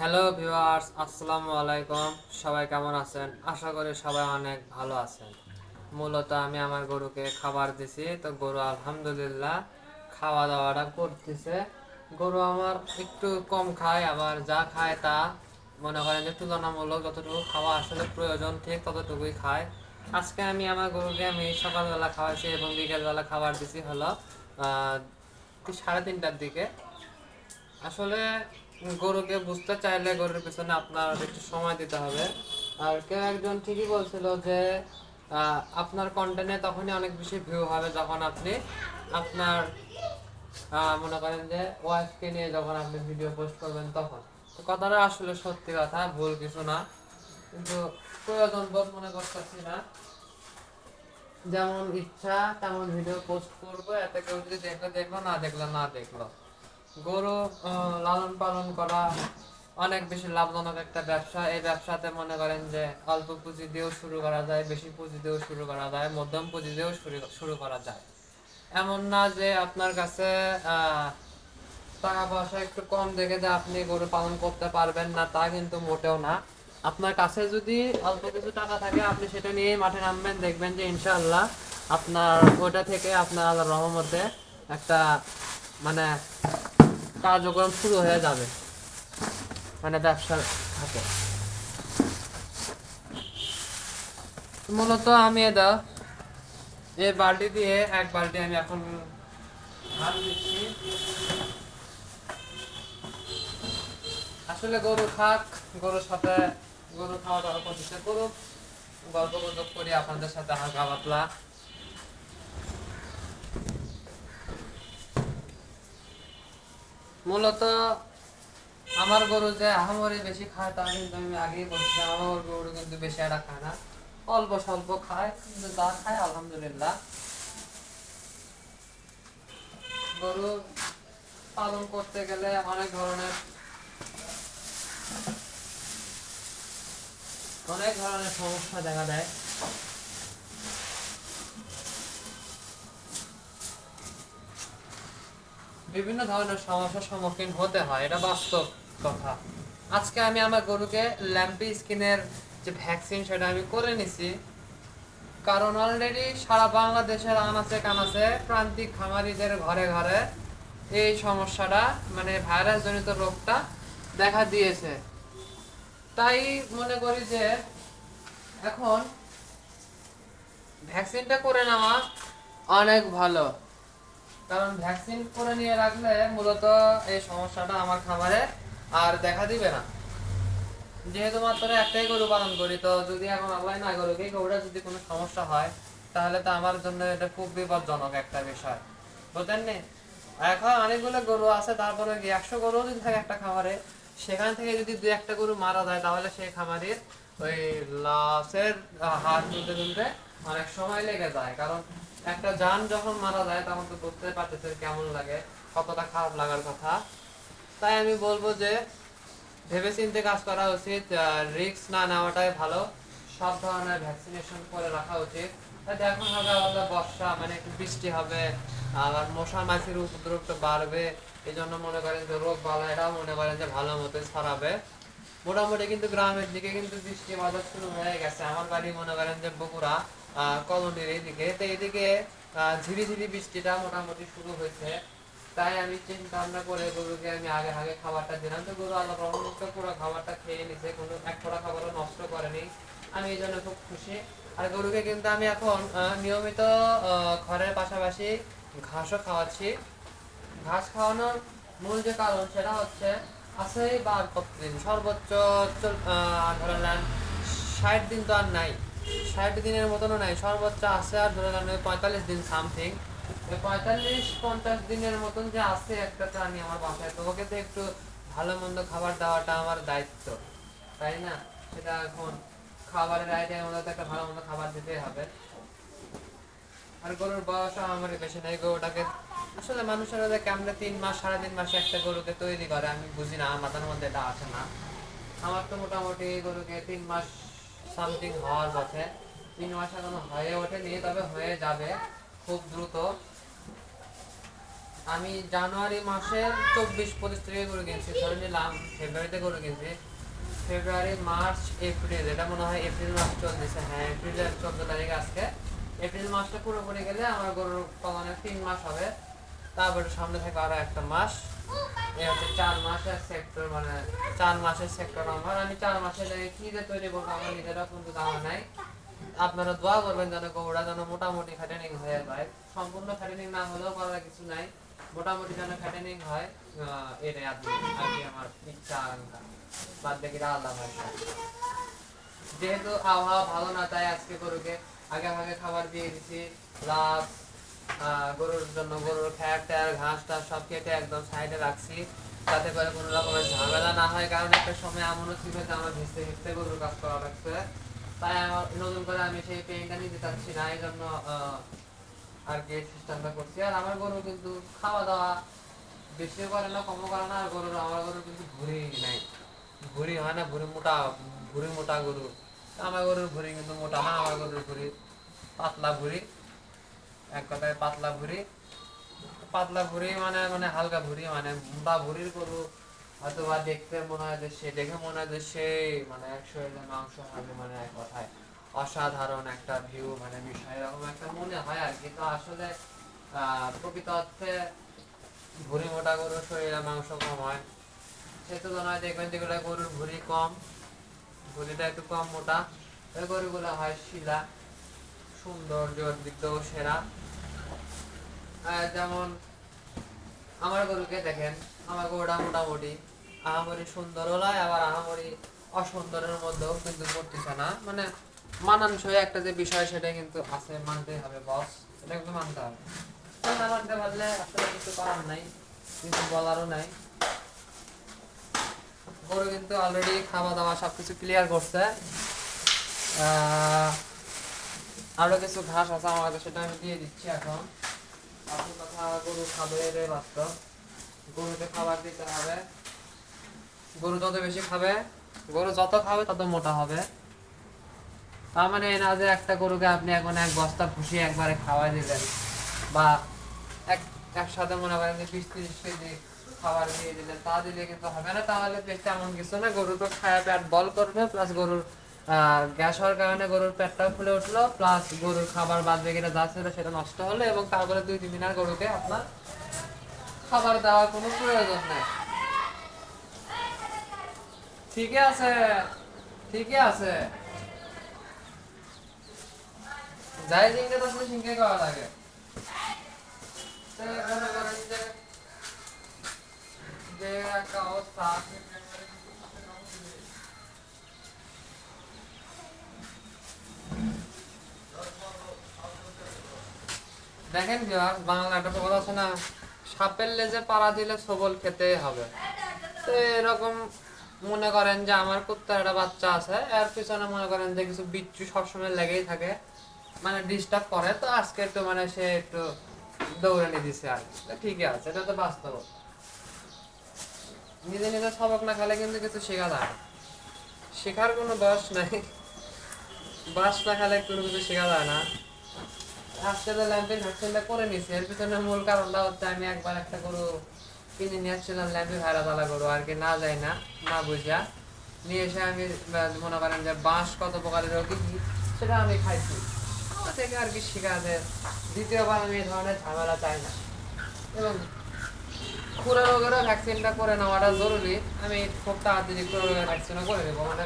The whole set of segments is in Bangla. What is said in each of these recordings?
হ্যালো ভিউয়ার্স আসসালামু আলাইকুম। সবাই কেমন আছেন? আশা করি সবাই অনেক ভালো আছেন। মূলত আমি আমার গরুকে খাবার দিছি, তো গরু আলহামদুলিল্লাহ খাওয়া দাওয়াটা করতেছে। গরু আমার একটু কম খায়, আবার যা খায় তা মনে করেন যে তুলনামূলক যতটুকু খাওয়া আসলে প্রয়োজন ঠিক ততটুকুই খায়। আজকে আমি আমার গরুকে আমি সকালবেলা খাওয়াইছি এবং বিকেলবেলা খাবার দিছি হলো সাড়ে তিনটার দিকে। আসলে গরুকে বুঝতে চাইলে গরুর পিছনে আপনার একটু সময় দিতে হবে। আর কেউ একজন ঠিকই বলছিল যে আপনার কন্টেন্টে তখনই অনেক বেশি ভিউ হবে যখন আপনি আপনার মনে করেন যে ওয়াইফকে নিয়ে যখন আপনি ভিডিও পোস্ট করবেন তখন। তো কথাটা আসলে সত্যি কথা, ভুল কিছু না। কিন্তু প্রয়োজন বোধ মনে করতেছি না। যেমন ইচ্ছা তেমন ভিডিও পোস্ট করব, এতে কেউ যদি দেখলে দেখল, না দেখল না দেখল। গরু লালন পালন করা অনেক বেশি লাভজনক একটা ব্যবসা। এই ব্যবসাতে মনে করেন যে অল্প পুঁজি দিয়েও শুরু করা যায়, বেশি পুঁজি দিয়েও শুরু করা যায়, মধ্যম পুঁজি দিয়েও শুরু করা যায়। এমন না যে আপনার কাছে টাকা পয়সা একটু কম দেখে যে আপনি গরু পালন করতে পারবেন না, তা কিন্তু মোটেও না। আপনার কাছে যদি অল্প কিছু টাকা থাকে, আপনি সেটা নিয়ে মাঠে নামবেন, দেখবেন যে ইনশাআল্লাহ আপনার ওটা থেকে আপনার আল্লাহর রহমতে একটা মানে কার্যক্রম শুরু হয়ে যাবে মানে ব্যবসার খাতে মূলত আমি এটা এই বালতি দিয়ে এক বালতি আমি এখন ধান দিচ্ছি। আসলে গরু খাক, গরুর সাথে গরু খাওয়া দাওয়া করতেছে করুক গল্প গুজব করি, আপনাদের সাথে হালকা পাতলা। মূলত আমার গরু যে আহামরি বেশি খায়, তা কিন্তু আমি আগেই বলছি আমার গরু কিন্তু বেশি একটা খায় না। অল্প স্বল্প খায়, কিন্তু যা খায়, আলহামদুলিল্লাহ। গরু পালন করতে গেলে অনেক ধরনের অনেক ধরনের সমস্যা দেখা দেয়। বিভিন্ন ধরনের সমস্যার সম্মুখীন হতে হয়, এটা বাস্তব কথা। আজকে আমি আমার গরুকে ল্যাম্পি স্কিনের যে ভ্যাকসিন সেটা আমি করে নিছি, কারণ অলরেডি সারা বাংলাদেশের আনাচে কানাচে প্রান্তিক খামারিদের ঘরে ঘরে এই সমস্যাটা মানে ভাইরাস জনিত রোগটা দেখা দিয়েছে। তাই মনে করি যে এখন ভ্যাকসিনটা করে নেওয়া অনেক ভালো। কারণ ভ্যাকসিন করে নিয়ে রাখলে মূলত এই সমস্যাটা আমার খামারে আর দেখা দিবে না। যেহেতু মাত্র একটাই গরু পালন করি, তো যদি এখন আল্লাহ না এই গরুটা যদি কোনো সমস্যা হয়, তাহলে তো আমার জন্য এটা খুব বিপজ্জনক একটা বিষয়। বুঝলেন নি? এখন অনেকগুলো গরু আছে, তারপরে একশো গরু যদি থাকে একটা খামারে, সেখান থেকে যদি দু একটা গরু মারা যায়, তাহলে সেই খামারের ওই লসের হাত তুলতে তুলতে অনেক সময় লেগে যায়। কারণ একটা যান যখন মারা যায়, তখন তো বুঝতে পারতেছে কেমন লাগে, কতটা খারাপ লাগার কথা। তাই আমি বলব যে ভেবে চিন্তে কাজ করা উচিত রিস্ক না নেওয়াটাই ভালো। সব ধরনের ভ্যাকসিনেশন করে রাখা উচিত। এখন হবে আলাদা বর্ষা মানে একটু বৃষ্টি হবে, আবার মশা মাছির উপদ্রবটা বাড়বে। এই জন্য মনে করেন যে রোগ বালাইটাও মনে করেন যে ভালো মতো ছড়াবে। মোটামুটি কিন্তু গ্রামের দিকে কিন্তু বৃষ্টি বাজার শুরু হয়ে গেছে। আমার বাড়ি মনে করেন যে আহ, কলোনির এইদিকে। তো এইদিকে ঝিরি ঝিরি বৃষ্টিটা মোটামুটি শুরু হয়েছে। তাই আমি চিন্তা ভাবনা করে গরুকে আমি আগে আগে খাবারটা দিলাম। তো গরু আল্লাহ রহমতে পুরো খাবারটা খেয়ে নিছে। কোনো এক ফোঁটা খাবারও নষ্ট করেনি। আমি এই জন্য খুব খুশি। আর গরুকে কিন্তু আমি এখন নিয়মিত খড়ের পাশাপাশি ঘাসও খাওয়াচ্ছি। ঘাস খাওয়ানোর মূল যে কারণ সেটা হচ্ছে আছে বার প্রতিদিন সর্বোচ্চ ধরে নেন, ষাট দিন তো আর নাই। ষাট দিনের মতনও নাই, সর্বোচ্চ আছে আর ধরে নেন পঁয়তাল্লিশ দিন সামথিং পঁয়তাল্লিশ, পঞ্চাশ দিনের মতন যে আছে একটা প্রাণী আমার বাসায়। তো ওকে তো একটু ভালো মন্দ খাবার দেওয়াটা আমার দায়িত্ব, তাই না? সেটা এখন খাবারের আইডিয়া মধ্যে তো একটা ভালো মন্দ খাবার দিতেই হবে। আর গরুর বয়সও আমার বেশি নেই গরুটাকে আসলে মানুষেরা যে কেমনে তিন মাস সাড়ে তিন মাসে একটা গরুকে তৈরি করে, আমি বুঝি না, আমার মাথার মধ্যে এটা আসে না। আমার তো মোটামুটি গরুকে তিন মাস সামথিং হওয়ার পথে, তিন মাস এখনও হয়ে ওঠেনি, তবে হয়ে যাবে খুব দ্রুত। আমি জানুয়ারি মাসের চব্বিশ পঁচিশ তারিখে গরু কিনছি, ধরে নিলাম ফেব্রুয়ারিতে গরু কিনছি। ফেব্রুয়ারি মার্চ এপ্রিল এটা মনে হয় এপ্রিল মাস চলতেছে। হ্যাঁ এপ্রিলের চোদ্দ তারিখ আজকে। এপ্রিল মাসটা পুরোপুরি গেলে আমার গরুর পালনের তিন মাস হবে। তারপরে সামনে থেকে আরও একটা মাস। হচ্ছে চার সেক্টর মানে চার মাসের সেক্টর আমি চার মাসের কি যে তৈরি করব কিন্তু নাই। আপনারা দোয়া করবেন যেন গৌড়া যেন মোটামুটি হয়ে যায়। সম্পূর্ণ না হলেও কিছু নাই। মোটামুটি যেন হয় আপনি আমার। যেহেতু আবহাওয়া ভালো না, তাই আজকে গরুকে আগে ভাগে খাবার দিয়ে দিছি। প্লাস গরুর জন্য গরুর খ্যাট ট্যার ঘাস টাস সব কেটে একদম সাইডে রাখছি। যাতে করে কোনো রকমের ঝামেলা না হয়, কারণ একটা সময় এমনও ছিল যে আমার ভিজতে ভিজতে গরুর কাজ করা লাগছে। তাই আমার নতুন করে আমি সেই পেইনটা নিতে চাচ্ছি না এই জন্য আর কি সিস্টেমটা করছি। আর আমার গরু কিন্তু খাওয়া দাওয়া বেশি করে না, কমও করে না, আর গরুর, আমার গরু কিন্তু ভুঁড়ি নাই। ভুঁড়ি হয় না, ভুঁড়ি মোটা ভুঁড়ি মোটা গরু। আমার গরুর ভুঁড়ি কিন্তু মোটা না, আমার গরুর ভুঁড়ি পাতলা ভুঁড়ি। এক কথায় পাতলা ভুঁড়ি। পাতলা ভুঁড়ি মানে মানে হালকা ভুঁড়ি মানে মোটা ভুঁড়ির গরু। হয়তো বা দেখতে মনে হয় যে সে, দেখে মনে হয় যে সেই মানে একশো এর মাংস হবে মানে এক কথায় অসাধারণ একটা ভিউ মানে বিষয়, এরকম একটা মনে হয় আর কি। তো আসলে প্রকৃত অর্থে ভুঁড়ি মোটা গরুর শরীরে মাংস কম হয়। সেই তুলনায় দেখবেন যেগুলো গরুর ভুঁড়ি কম, ভুঁড়িটা একটু কম মোটা। ওই গরুগুলো হয় শিলা। সৌন্দর্যর দিক সেরা। যেমন আমার গরুকে দেখেন, আমার গরুটা মোটামুটি আহামরি সুন্দরও নয় আবার আহামরি অসুন্দরের মধ্যেও কিন্তু পড়তেছে না। মানে মানানসই একটা যে বিষয় সেটা কিন্তু আছে মানতেই হবে বস এটা কিন্তু মানতে হবে। না মানতে পারলে আসলে কিছু করার নাই, কিছু বলারও নাই। গরু কিন্তু অলরেডি খাওয়া দাওয়া ক্লিয়ার করছে। আরও কিছু ঘাস আছে আমার কাছে, সেটা আমি দিয়ে দিচ্ছি এখন। আসল কথা গরু খাবে রে বাস্তব গরুকে খাবার দিতে হবে। গরু যত বেশি খাবে, গরু যত খাবে তত মোটা হবে। তার মানে না যে একটা গরুকে আপনি এখন এক বস্তা খুশি একবারে খাওয়াই দিলেন, বা এক, একসাথে মনে করেন যে বিশ তিরিশ কেজি খাবার দিয়ে দিলেন, তা দিলে কিন্তু হবে না। তাহলে বেশ তেমন কিছু না, গরু তো খায়, পেট বল করবে প্লাস গরুর গ্যাস হওয়ার কারণে গরুর পেটটাও ফুলে উঠল প্লাস গরুর খাবার বাদ বেগিটা যা ছিল সেটা নষ্ট হলো এবং তারপরে দুই তিন দিন আর গরুকে আপনার খাবার দেওয়ার কোনো প্রয়োজন নেই। ঠিকই আছে ঠিকই আছে। যাই জিঙ্গে তো শুধু সিঙ্গে করা লাগে। যে একটা অবস্থা দেখেন বাংলা একটা কথা আছে না? সাপের লেজে পাড়া দিলে সবল খেতে হবে। তো এরকম মনে করেন যে আমার কুত্তার একটা বাচ্চা আছে, এর পিছনে মনে করেন যে কিছু বিচ্ছু সবসময় লেগেই থাকে মানে ডিস্টার্ব করে। তো আজকে একটু মানে সে একটু দৌড়ানি দিছে আর। ঠিকই আছে, এটা তো বাস্তব। নিজে নিজে সবক না খেলে কিন্তু কিছু শেখা যায় শেখার কোনো দোষ নাই। বাস না খেলে কোনো কিছু শেখা যায় না। আজকে ভ্যাকসিনটা করে নিছি। এর পিছনে মূল কারণটা হচ্ছে আমি একবার একটা গরু কিনে নিয়ে আসছিলাম, ল্যাম্পে ভাইরা তালা গরু, আর কি না যায় না না বুঝা। নিয়ে এসে আমি মনে করেন যে বাঁশ কত প্রকারের রোগী সেটা আমি খাইছি। তা থেকে আর কি শেখা যে দ্বিতীয়বার আমি এই ধরনের ঝামেলা চাই না। এবং খুরা রোগেরও ভ্যাকসিনটা করে নেওয়াটা জরুরি। আমি খুব তাড়াতাড়ি খুরা রোগের ভ্যাকসিনও করে দেবো মানে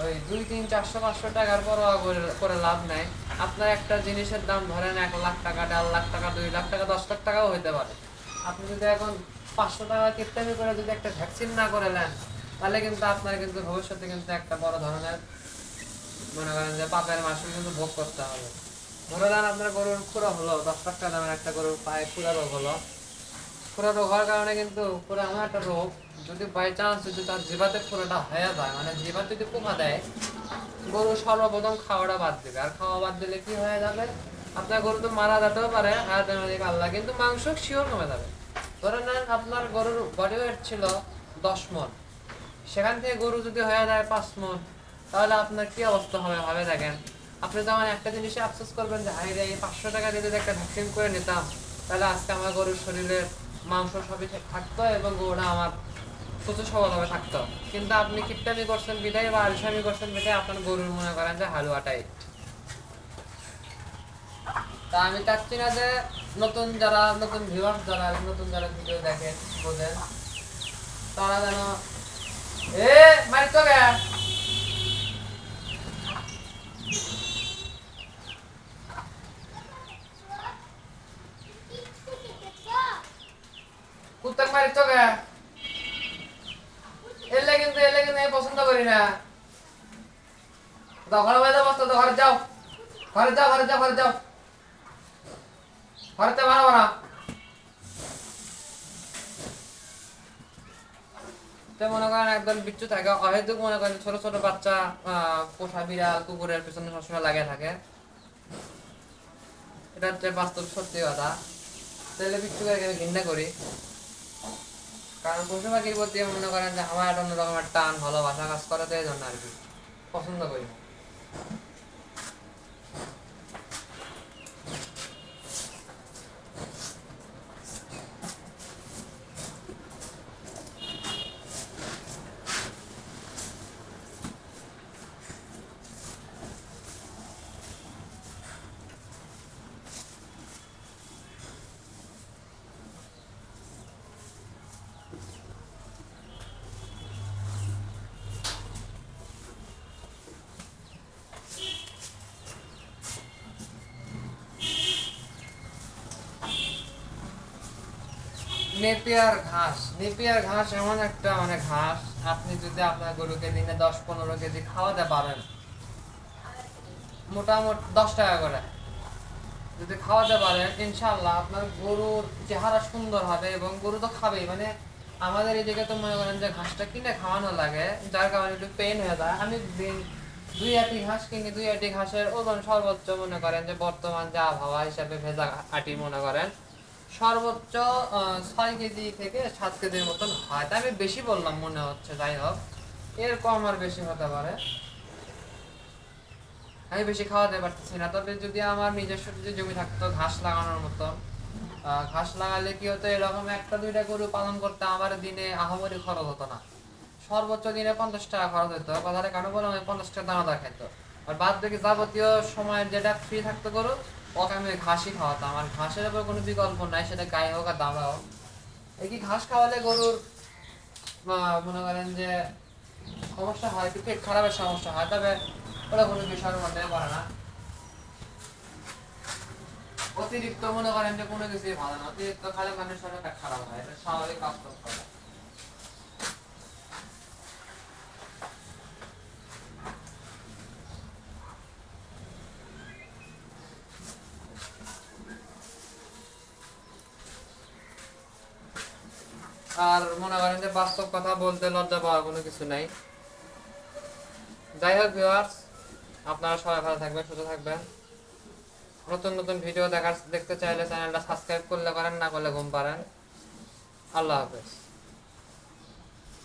ওই দুই তিন চারশো পাঁচশো টাকার পরোয়া করে- লাভ নাই। আপনার একটা জিনিসের দাম ধরেন এক লাখ টাকা, দেড় লাখ টাকা, দুই লাখ টাকা, দশ লাখ টাকাও হইতে পারে। আপনি যদি এখন পাঁচশো টাকা কিপ্টামি করে যদি একটা ভ্যাকসিন না করে নেন, তাহলে কিন্তু আপনার কিন্তু ভবিষ্যতে কিন্তু একটা বড় ধরনের মনে করেন যে পাপের মাসুল কিন্তু ভোগ করতে হবে। ধরে নেন আপনার গরুর খুঁড়ো হলো, দশ লাখ টাকা দামের একটা গরুর পায়ে খুঁড়া হলো। খুঁড়া রোগ হওয়ার কারণে কিন্তু খুঁড়া এমন একটা রোগ, যদি বাই চান্স যদি তার জিবাতে খুঁড়োটা হয়ে যায় মানে জিবাতে যদি পোকা দেয়, গরু সর্বপ্রথম খাওয়াটা বাদ দেবে। আর খাওয়া বাদ দিলে কি হয়ে যাবে? আপনার গরু তো মারা যেতেও পারে মালিক আল্লাহ কিন্তু মাংস শিওর কমে যাবে। ধরে নেন আপনার গরুর বডি ওয়েট ছিল দশ মন। সেখান থেকে গরু যদি হয়ে যায় পাঁচ মন, তাহলে আপনার কি অবস্থা হবে ভাবে দেখেন। আপনি যেমন একটা জিনিসে আফসোস করবেন যে হাই রে পাঁচশো টাকা দিয়ে যদি একটা ভ্যাকসিন করে নিতাম, তাহলে আজকে আমার গরুর শরীরে মাংস সবই থাকতো এবং গরুটা আমার সুস্থ সবলভাবে থাকতো। কিন্তু আপনি কিপটামি করছেন বিদায় বা আলসামি করছেন বিদায়, আপনার গরুর মনে করেন যে হালুয়াটাই তা আমি চাচ্ছি না যে নতুন যারা, নতুন ভিউয়ার্স যারা, নতুন যারা ভিডিও দেখেন বোঝেন, তারা যেন এ মারি তো গে কুত্তাক মারি তো গে এলে কিন্তু এলে কিন্তু আমি পছন্দ করি না ঘরে তো ঘরে যাও। ঘরে যাও ঘরে যাও ঘরে যাও। বানাবো না। তো মনে করেন একদম বিচ্ছু থাকে। মনে করেন ছোট ছোট বাচ্চা পোষা বিড়াল, কুকুরের পিছনে সবসময় লাগে থাকে। এটা হচ্ছে বাস্তব সত্যি কথা। তাহলে বিচ্ছুকে আমি ঘৃণা করি? কারণ পশু পাখির প্রতি মনে করেন যে আমার অন্যরকম একটা টান, ভালোবাসা কাজ করে, তো এই জন্য আর কি। পছন্দ করি নেপিয়ার ঘাস। নেপিয়ার ঘাস এমন একটা মানে ঘাস, আপনি যদি আপনার গরুকে দিনে দশ পনেরো কেজি খাওয়াতে পারেন, মোটামুটি দশ টাকা করে। যদি খাওয়াতে পারেন ইনশাল্লাহ আপনার গরুর চেহারা সুন্দর হবে এবং গরু তো খাবেই। মানে আমাদের এদিকে তো মনে করেন যে ঘাসটা কিনে খাওয়ানো লাগে, যার কারণে একটু পেন হয়ে যায়। আমি দিন দুই আটি ঘাস কিনি, দুই আটি ঘাসের ওজন সর্বোচ্চ মনে করেন যে বর্তমান যে আবহাওয়া হিসাবে ভেজা আটি মনে করেন। সর্বোচ্চ ছয় কেজি থেকে সাত কেজির মতন হয়। তাই আমি বেশি বললাম, মনে হচ্ছে, যাই হোক। এর কম আর বেশি হতে পারে। আমি বেশি খাওয়াতে পারতেছি না। তবে যদি আমার নিজস্ব যদি জমি থাকতো, ঘাস লাগানোর মতো ঘাস লাগালে কি হতো, এরকম একটা, দুইটা গরু পালন করতে আমার দিনে আহামরি খরচ হতো না। সর্বোচ্চ দিনে পঞ্চাশ টাকা খরচ হতো। কথাটা কেন বললাম? পঞ্চাশ টাকা দানাদার খেত আর বাদ বাকি যাবতীয় সময়ের যেটা ফ্রি থাকতো গরু ওকে আমি ঘাসই খাওয়াতাম, আর ঘাসের উপর কোনো বিকল্প নাই, সেটা গায়ে হোক আর দামে হোক। এই কি ঘাস খাওয়ালে গরুর মনে করেন যে সমস্যা হয় একটু পেট খারাপের সমস্যা হয়, তবে ওটা কোনো বিষয়ের মধ্যে পড়ে না। অতিরিক্ত মনে করেন যে কোনো কিছুই ভালো না, অতিরিক্ত খালে মানুষের পেট খারাপ হয়, এটা স্বাভাবিক বাস্তব কথা আর মনে করেন যে বাস্তব কথা বলতে লজ্জা পাওয়ার কোনো কিছু নাই। যাই হোক ভিউয়ার্স আপনারা সবাই ভালো থাকবেন, সুস্থ থাকবেন। নতুন নতুন ভিডিও দেখার, দেখতে চাইলে চ্যানেলটা সাবস্ক্রাইব করলে করেন না করলে ঘুম পারেন আল্লাহ হাফেজ।